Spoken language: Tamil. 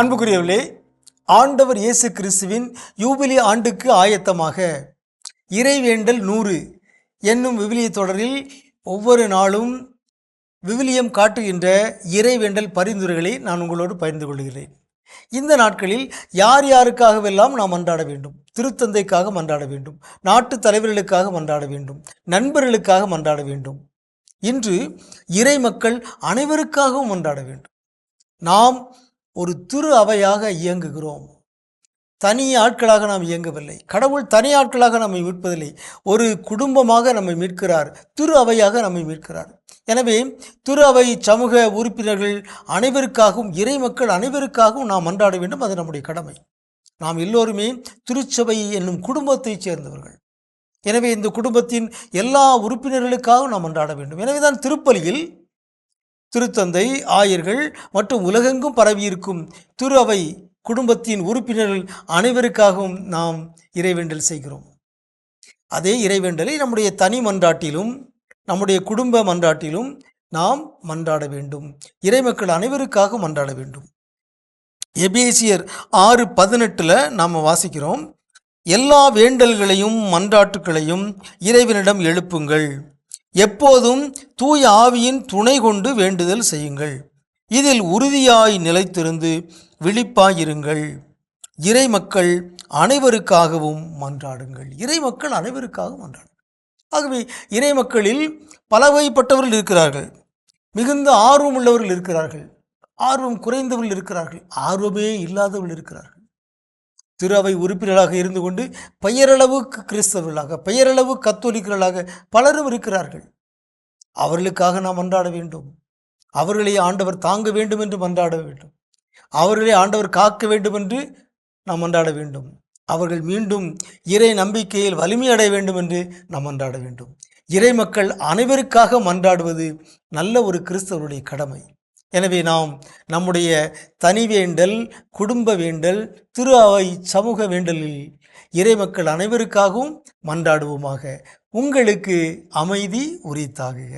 அன்புக்குரியவர்களே ஆண்டவர் இயேசு கிறிஸ்துவின் யூபிலி ஆண்டுக்கு ஆயத்தமாக இறைவேண்டல் நூறு என்னும் விவிலிய தொடரில் ஒவ்வொரு நாளும் விவிலியம் காட்டுகின்ற இறைவேண்டல் பரிந்துரைகளை நான் உங்களோடு பகிர்ந்து கொள்கிறேன். இந்த நாட்களில் யார் யாருக்காகவெல்லாம் நாம் மன்றாட வேண்டும்? திருத்தந்தைக்காக மன்றாட வேண்டும் நாட்டு தலைவர்களுக்காக மன்றாட வேண்டும் நண்பர்களுக்காக மன்றாட வேண்டும். இன்று இறை மக்கள் அனைவருக்காகவும் மன்றாட வேண்டும். நாம் ஒரு திரு அவையாக இயங்குகிறோம். தனி ஆட்களாக நாம் இயங்கவில்லை. கடவுள் தனி ஆட்களாக நம்மை மீட்பதில்லை. ஒரு குடும்பமாக நம்மை மீட்கிறார். திரு அவையாக நம்மை மீட்கிறார். எனவே திரு அவை சமூக உறுப்பினர்கள் அனைவருக்காகவும் இறை மக்கள் அனைவருக்காகவும் நாம் மன்றாட வேண்டும். அது நம்முடைய கடமை. நாம் எல்லோருமே திருச்சபை என்னும் குடும்பத்தைச் சேர்ந்தவர்கள். எனவே இந்த குடும்பத்தின் எல்லா உறுப்பினர்களுக்காகவும் நாம் மன்றாட வேண்டும். எனவேதான் திருப்பலியில் திருத்தந்தை ஆயர்கள் மற்றும் உலகெங்கும் பரவியிருக்கும் திரு அவை குடும்பத்தின் உறுப்பினர்கள் அனைவருக்காகவும் நாம் இறைவேண்டல் செய்கிறோம். அதே இறைவேண்டலை நம்முடைய தனி மன்றாட்டிலும் நம்முடைய குடும்ப மன்றாட்டிலும் நாம் மன்றாட வேண்டும். இறைமக்கள் அனைவருக்காக மன்றாட வேண்டும். எபேசியர் ஆறு பதினெட்டில் நாம் வாசிக்கிறோம் எல்லா வேண்டல்களையும் மன்றாட்டுக்களையும் இறைவனிடம் எழுப்புங்கள். எப்போதும் தூய ஆவியின் துணை கொண்டு வேண்டுதல் செய்யுங்கள். இதில் உறுதியாய் நிலைத்திருந்து விழிப்பாயிருங்கள். இறை மக்கள் அனைவருக்காகவும் மன்றாடுங்கள். இறை மக்கள் அனைவருக்காகவும் மன்றாடுங்கள். ஆகவே இறை மக்களில் பலவகைப்பட்டவர்கள் இருக்கிறார்கள். மிகுந்த ஆர்வம் உள்ளவர்கள் இருக்கிறார்கள். ஆர்வம் குறைந்தவர்கள் இருக்கிறார்கள். ஆர்வமே இல்லாதவர்கள் இருக்கிறார்கள். திரு அவை உறுப்பினராக இருந்து கொண்டு பெயரளவு கிறிஸ்தவர்களாக பெயரளவு கத்தோலிக்கர்களாக பலரும் இருக்கிறார்கள். அவர்களுக்காக நாம் மன்றாட வேண்டும். அவர்களை ஆண்டவர் தாங்க வேண்டும் என்று மன்றாட வேண்டும். அவர்களை ஆண்டவர் காக்க வேண்டும் என்று நாம் மன்றாட வேண்டும். அவர்கள் மீண்டும் இறை நம்பிக்கையில் வலிமை அடைய வேண்டும் என்று நாம் மன்றாட வேண்டும். இறை மக்கள் அனைவருக்காக மன்றாடுவது நல்ல ஒரு கிறிஸ்தவருடைய கடமை. எனவே நாம் நம்முடைய தனி வேண்டல் குடும்ப வேண்டல் திரு அவை சமூக வேண்டலில் இறை மக்கள் அனைவருக்காகவும் மன்றாடுவோமாக. உங்களுக்கு அமைதி உரித்தாகுக.